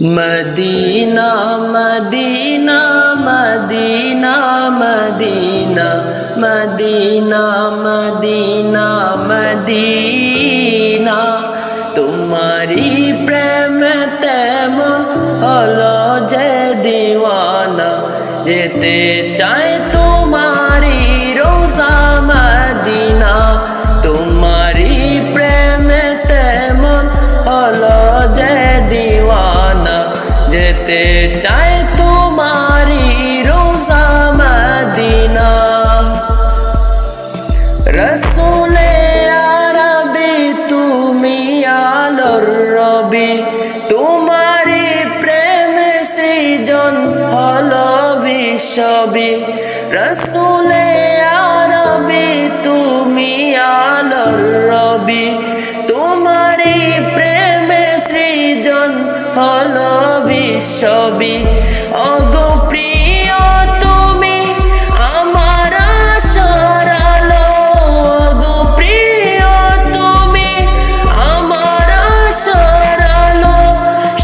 Medina Medina Medina Medina Medina Medina Medina. তোমারি প্রেম তেমন হলো যে দিওয়ানা, যেতে চায় যেতে চায় তোমারি রোজা মদিনা। রসুলে আরবি, তুমি আলোর রবি। তোমারি প্রেম সৃজন হলো বিশ্ববি। রসুলে আরবি হলো বিশ্ববি। অগো প্রিয়, তুমি আমার সরালো অগো প্রিয়, তুমি আমার সরালো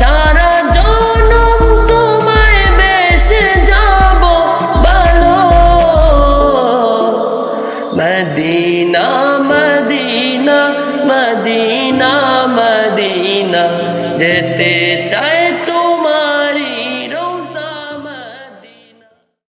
সারা জনম তোমায় বেশে যাব ভালো। মদিনা মদিনা মদিনা। जेते चाय